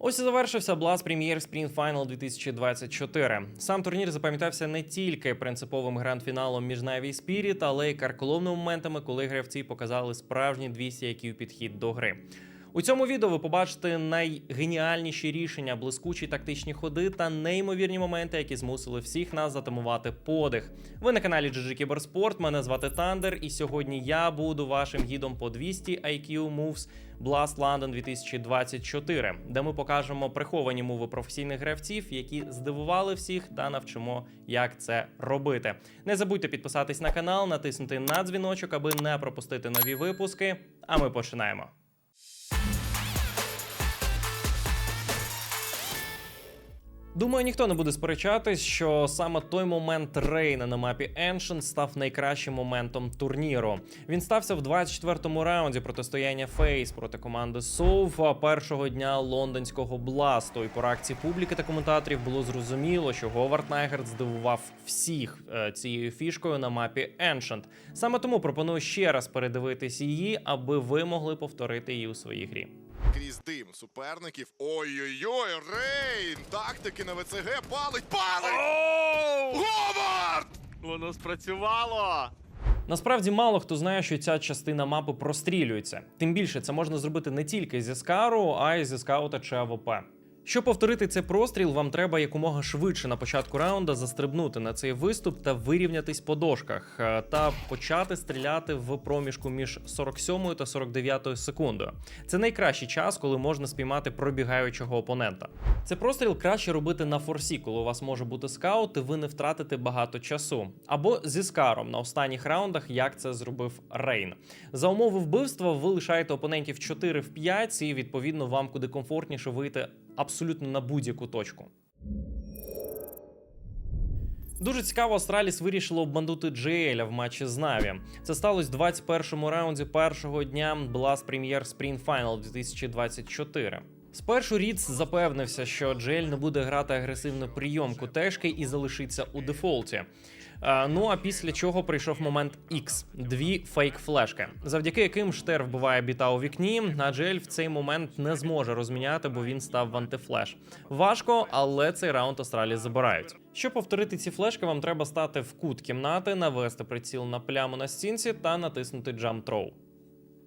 Ось і завершився Blast Premier Spring Final 2024. Сам турнір запам'ятався не тільки принциповим гранд-фіналом між Navy і Spirit, але й карколомними моментами, коли гравці показали справжні 200 IQ підхід до гри. У цьому відео ви побачите найгеніальніші рішення, блискучі тактичні ходи та неймовірні моменти, які змусили всіх нас затамувати подих. Ви на каналі GG Кіберспорт. Мене звати Тандер, і сьогодні я буду вашим гідом по 200 IQ Moves Blast London 2024, де ми покажемо приховані мови професійних гравців, які здивували всіх, та навчимо, як це робити. Не забудьте підписатись на канал, натиснути на дзвіночок, аби не пропустити нові випуски. А ми починаємо. Думаю, ніхто не буде сперечатись, що саме той момент Рейна на мапі Ancient став найкращим моментом турніру. Він стався в 24-му раунді протистояння Фейс проти команди Сов першого дня лондонського бласту. І по реакції публіки та коментаторів було зрозуміло, що Говард Найгерт здивував всіх е, цією фішкою на мапі Ancient. Саме тому пропоную ще раз передивитись її, аби ви могли повторити її у своїй грі. Крізь дим суперників. Ой-ой-ой, Рейн! Тактики на ВЦГ палить, палить! Говард! Воно спрацювало! Насправді мало хто знає, що ця частина мапи прострілюється. Тим більше це можна зробити не тільки зі скару, а й зі скаута чи АВП. Щоб повторити цей простріл, вам треба якомога швидше на початку раунда застрибнути на цей виступ та вирівнятись по дошках, е, та почати стріляти в проміжку між 47 та 49 секундою. Це найкращий час, коли можна спіймати пробігаючого опонента. Це простріл краще робити на форсі, коли у вас може бути скаут, і ви не втратите багато часу. Або зі скаром на останніх раундах, як це зробив Рейн. За умови вбивства ви лишаєте опонентів 4 в 5, і відповідно вам куди комфортніше вийти абсолютно на будь-яку точку. Дуже цікаво, Астраліс вирішило обманути Джееля в матчі з Наві. Це сталося в 21-му раунді першого дня Blast Premier Spring Final 2024. Спершу Ріц запевнився, що Джеель не буде грати агресивну прийомку тежки і залишиться у дефолті. Е, Ну а після чого прийшов момент X – дві фейк-флешки, завдяки яким штер вбиває біта у вікні. А Джель в цей момент не зможе розміняти, бо він став в антифлеш. Важко, але цей раунд Астралі забирають. Щоб повторити ці флешки, вам треба стати в кут кімнати, навести приціл на пляму на стінці та натиснути Throw.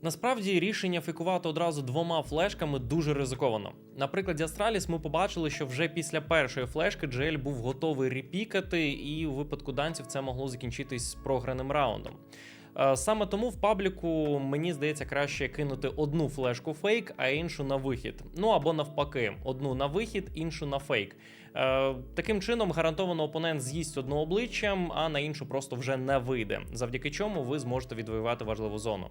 Насправді рішення фейкувати одразу двома флешками дуже ризиковано. На прикладі Астраліс ми побачили, що вже після першої флешки Джель був готовий репікати, і у випадку данців це могло закінчитись програним раундом. Е, Саме тому в пабліку мені здається краще кинути одну флешку фейк, а іншу на вихід. Ну або навпаки, одну на вихід, іншу на фейк. Е, Таким чином гарантовано опонент з'їсть одну обличчям, а на іншу просто вже не вийде, завдяки чому ви зможете відвоювати важливу зону.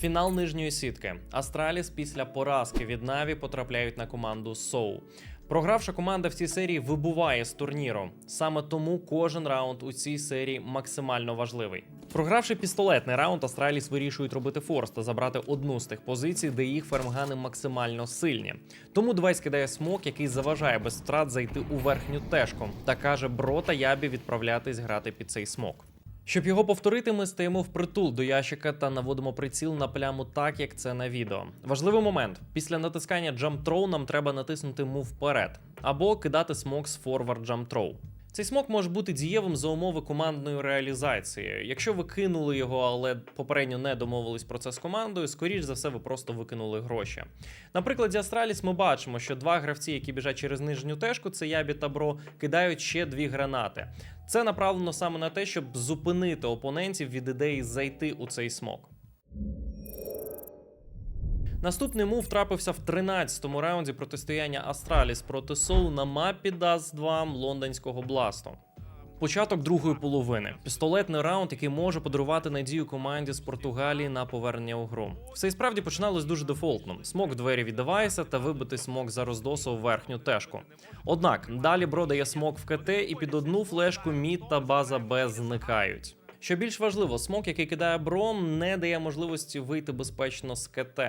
Фінал нижньої сітки. Астраліс після поразки від Наві потрапляють на команду Соу. Програвша команда в цій серії вибуває з турніру. Саме тому кожен раунд у цій серії максимально важливий. Програвши пістолетний раунд, Астраліс вирішують робити форс та забрати одну з тих позицій, де їх фермгани максимально сильні. Тому Девайс кидає смок, який заважає без втрат зайти у верхню тежку, та каже Бро та Ябі відправлятись грати під цей смок. Щоб його повторити, ми стаємо впритул до ящика та наводимо приціл на пляму так, як це на відео. Важливий момент: після натискання Jump Throw нам треба натиснути Move вперед або кидати з Forward Jump Throw. Цей смок може бути дієвим за умови командної реалізації. Якщо ви кинули його, але попередньо не домовились про це з командою, скоріш за все, ви просто викинули гроші. На прикладі Астраліс ми бачимо, що два гравці, які біжать через нижню тежку, це Ябі та Бро, кидають ще дві гранати. Це направлено саме на те, щоб зупинити опонентів від ідеї зайти у цей смок. Наступний мув трапився в 13-му раунді протистояння Астраліс проти Соу на мапі Dust 2 лондонського бласту. Початок другої половини. Пістолетний раунд, який може подарувати надію команді з Португалії на повернення у гру. Все і справді починалось дуже дефолтно: смок в двері від девайса та вибитий смок за роздосу в верхню тежку. Однак далі бро дає смок в КТ, і під одну флешку мід та база Б зникають. Що більш важливо, смок, який кидає бром, не дає можливості вийти безпечно з КТ.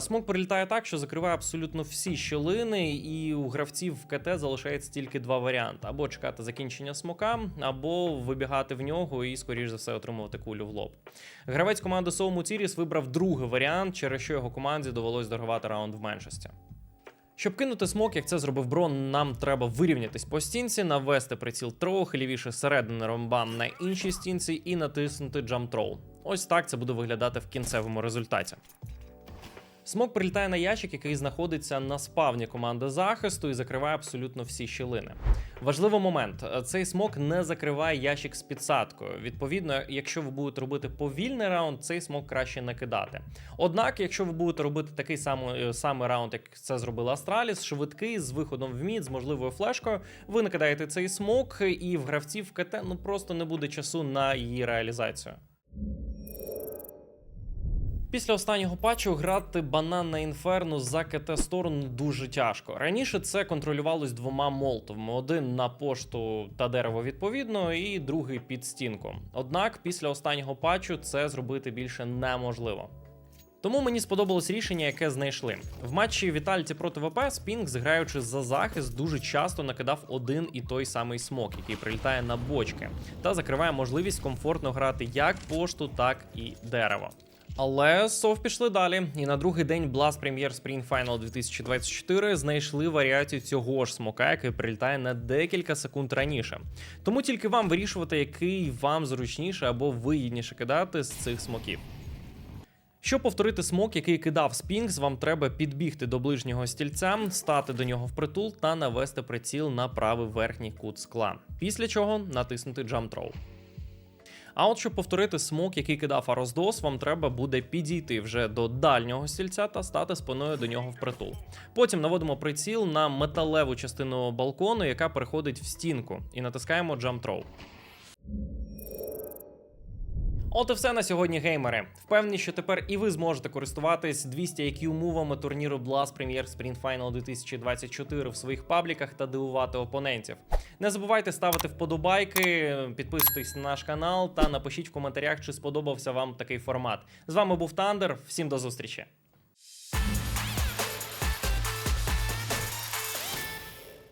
Смок прилітає так, що закриває абсолютно всі щілини, і у гравців в КТ залишається тільки два варіанти: або чекати закінчення смока, або вибігати в нього і, скоріш за все, отримувати кулю в лоб. Гравець команди Соуму Тіріс вибрав другий варіант, через що його команді довелось дарувати раунд в меншості. Щоб кинути смок, як це зробив Брон, нам треба вирівнятись по стінці, навести приціл трохи лівіше середини ромба на іншій стінці і натиснути джамтроу. Ось так це буде виглядати в кінцевому результаті. Смок прилітає на ящик, який знаходиться на спавні команди захисту і закриває абсолютно всі щілини. Важливий момент: цей смок не закриває ящик з підсадкою. Відповідно, якщо ви будете робити повільний раунд, цей смок краще не кидати. Однак, якщо ви будете робити такий самий, самий раунд, як це зробила Астраліс, швидкий з виходом в мід, з можливою флешкою, ви накидаєте цей смок, і в гравців КТ ну просто не буде часу на її реалізацію. Після останнього патчу грати банан на інферно за КТ сторону дуже тяжко. Раніше це контролювалось двома молотовими: один на пошту та дерево відповідно, і другий під стінку. Однак після останнього патчу це зробити більше неможливо. Тому мені сподобалось рішення, яке знайшли. В матчі Вітальті проти ВП Спінкс, граючи за захист, дуже часто накидав один і той самий смок, який прилітає на бочки, та закриває можливість комфортно грати як пошту, так і дерево. Але сов пішли далі, і на другий день Blast Premier Spring Final 2024 знайшли варіацію цього ж смока, який прилітає на декілька секунд раніше. Тому тільки вам вирішувати, який вам зручніше або вигідніше кидати з цих смоків. Щоб повторити смок, який кидав Спінкс, вам треба підбігти до ближнього стільця, стати до нього впритул та навести приціл на правий верхній кут скла. Після чого натиснути Jump. А от щоб повторити смок, який кидав Ароздос, вам треба буде підійти вже до дальнього стільця та стати спиною до нього впритул. Потім наводимо приціл на металеву частину балкону, яка переходить в стінку, і натискаємо Jump. От і все на сьогодні, геймери. Впевнені, що тепер і ви зможете користуватись 200 IQ мувами турніру Blast Premier Sprint Final 2024 в своїх пабліках та дивувати опонентів. Не забувайте ставити вподобайки, підписуйтесь на наш канал та напишіть в коментарях, чи сподобався вам такий формат. З вами був Тандер. Всім до зустрічі!